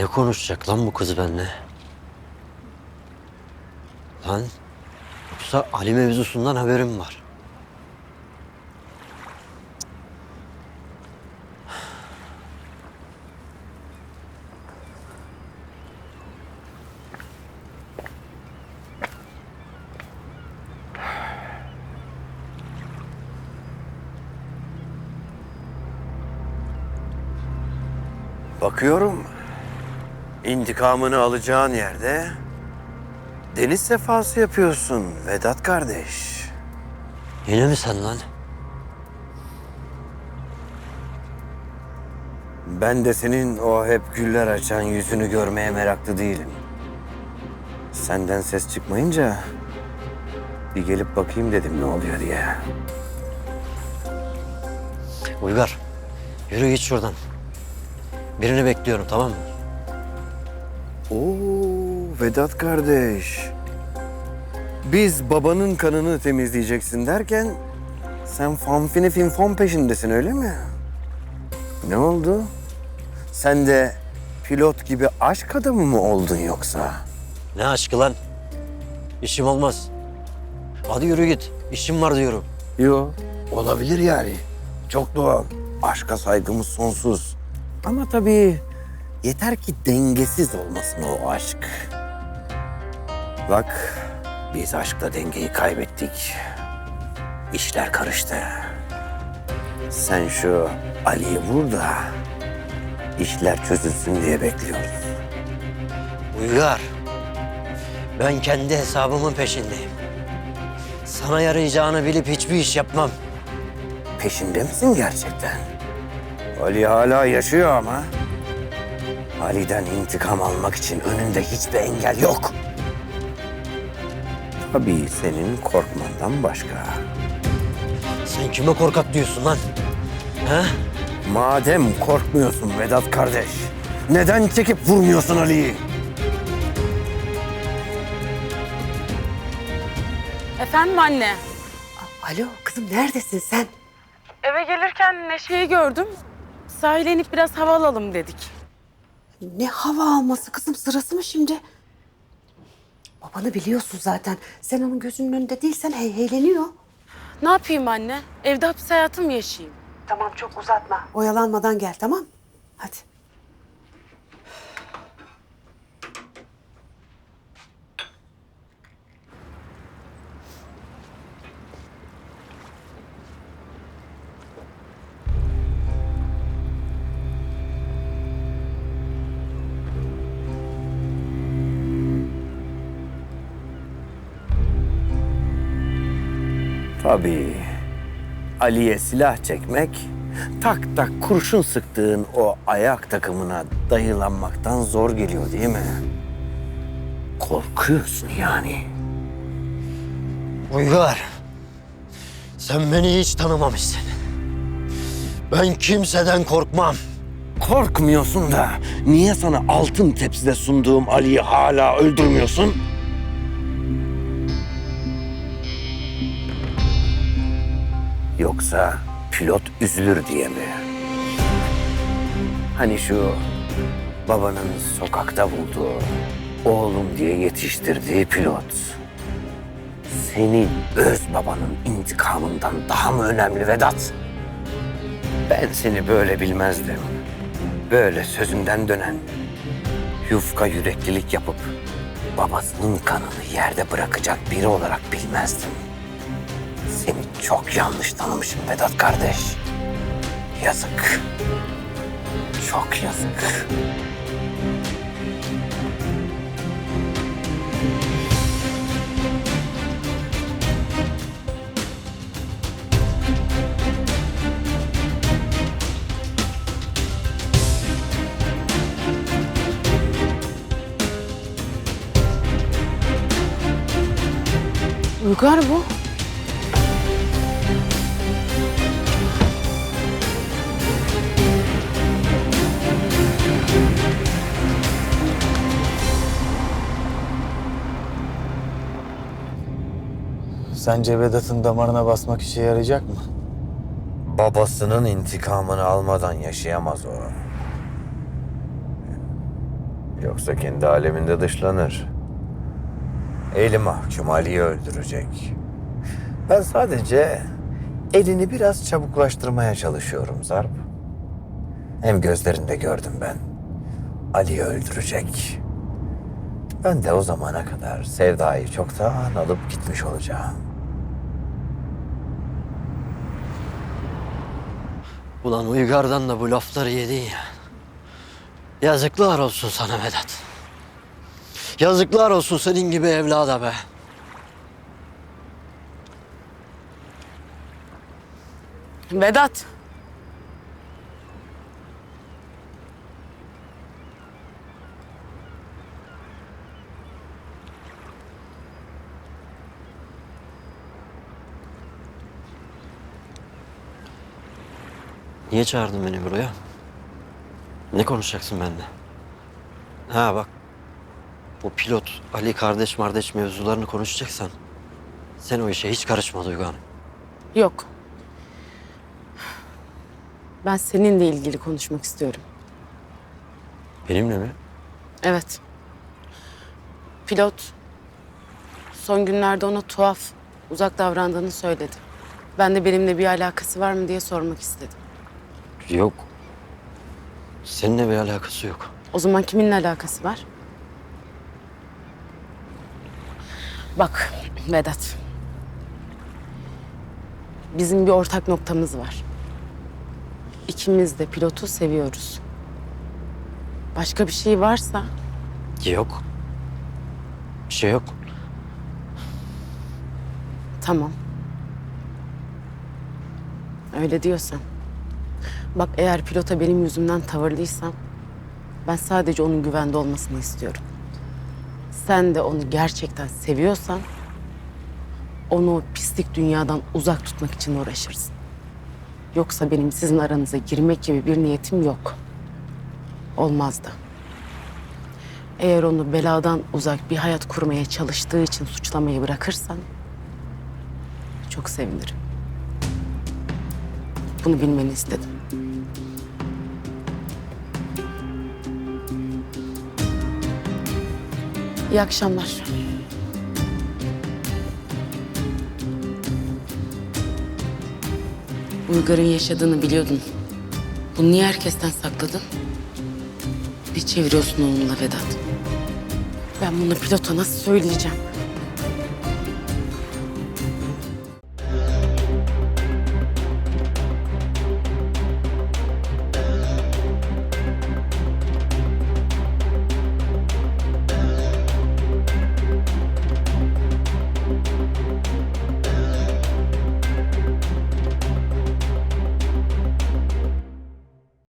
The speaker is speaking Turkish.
Ne konuşacak lan bu kız benimle? Lan yoksa Ali mevzusundan haberim var. Bakıyorum intikamını alacağın yerde deniz sefası yapıyorsun Vedat kardeş. Yine mi sen lan? Ben de senin o hep güller açan yüzünü görmeye meraklı değilim. Senden ses çıkmayınca bir gelip bakayım dedim ne oluyor diye. Uygar yürü git şuradan. Birini bekliyorum tamam mı? Oo Vedat kardeş. Biz babanın kanını temizleyeceksin derken sen fanfini finfon peşindesin öyle mi? Ne oldu? Sen de pilot gibi aşk adamı mı oldun yoksa? Ne aşkı lan? İşim olmaz. Hadi yürü git. İşim var diyorum. Yo, olabilir yani. Çok doğal. Aşka saygımız sonsuz. Ama tabii yeter ki dengesiz olmasın o aşk. Bak, biz aşkta dengeyi kaybettik. İşler karıştı. Sen şu Ali'yi vur da işler çözülsün diye bekliyoruz. Uygar. Ben kendi hesabımın peşindeyim. Sana yarayacağını bilip hiçbir iş yapmam. Peşinde misin gerçekten? Ali hala yaşıyor ama. Ali'den intikam almak için önünde hiçbir engel yok. Tabii senin korkmandan başka. Sen kime korkak diyorsun lan? He? Madem korkmuyorsun Vedat kardeş, neden çekip vurmuyorsun Ali'yi? Efendim anne. Alo kızım neredesin sen? Eve gelirken Neşe'yi gördüm. Sahile inip biraz hava alalım dedik. Ne hava alması kızım sırası mı şimdi? Babanı biliyorsun zaten. Sen onun gözünün önünde değilsen hey heyleniyor. Ne yapayım anne? Evde hapis hayatı mı yaşayayım? Tamam çok uzatma. Oyalanmadan gel tamam Hadi. Tabii. Ali'ye silah çekmek, tak tak kurşun sıktığın o ayak takımına dayılanmaktan zor geliyor değil mi? Korkuyorsun yani. Uygar. Sen beni hiç tanımamışsın. Ben kimseden korkmam. Korkmuyorsun da niye sana altın tepside sunduğum Ali'yi hala öldürmüyorsun? Yoksa pilot üzülür diye mi? Hani şu babanın sokakta bulduğu, oğlum diye yetiştirdiği pilot. Senin öz babanın intikamından daha mı önemli Vedat? Ben seni böyle bilmezdim. Böyle sözünden dönen, yufka yüreklilik yapıp babasının kanını yerde bırakacak biri olarak bilmezdim. Seni çok yanlış tanımışım Vedat kardeş. Yazık. Çok yazık. Uygar bu. Sence Vedat'ın damarına basmak işe yarayacak mı? Babasının intikamını almadan yaşayamaz o. Yoksa kendi aleminde dışlanır. Eli mahkum Ali'yi öldürecek. Ben sadece elini biraz çabuklaştırmaya çalışıyorum Zarp. Hem gözlerinde gördüm ben. Ali'yi öldürecek. Ben de o zamana kadar Sevda'yı çoktan alıp gitmiş olacağım. Ulan Uygar'dan da bu lafları yedin ya. Yazıklar olsun sana Vedat. Yazıklar olsun senin gibi evlada be. Vedat. Niye çağırdın beni buraya? Ne konuşacaksın benimle? Ha bak. Bu pilot Ali kardeş mardeş mevzularını konuşacaksan sen o işe hiç karışma Duygu Hanım. Yok. Ben seninle ilgili konuşmak istiyorum. Benimle mi? Evet. Pilot son günlerde ona tuhaf, uzak davrandığını söyledi. Ben de benimle bir alakası var mı diye sormak istedim. Yok. Seninle bir alakası yok. O zaman kiminle alakası var? Bak Vedat. Bizim bir ortak noktamız var. İkimiz de pilotu seviyoruz. Başka bir şey varsa Yok. Bir şey yok. tamam. Öyle diyorsan. Bak eğer pilota benim yüzümden tavırlıysam ben sadece onun güvende olmasını istiyorum. Sen de onu gerçekten seviyorsan onu o pislik dünyadan uzak tutmak için uğraşırsın. Yoksa benim sizin aranıza girmek gibi bir niyetim yok. Olmaz da. Eğer onu beladan uzak bir hayat kurmaya çalıştığı için suçlamayı bırakırsan çok sevinirim. Bunu bilmeni istedim. İyi akşamlar. Uygar'ın yaşadığını biliyordun. Bunu niye herkesten sakladın? Ne çeviriyorsun onunla Vedat? Ben bunu pilota nasıl söyleyeceğim?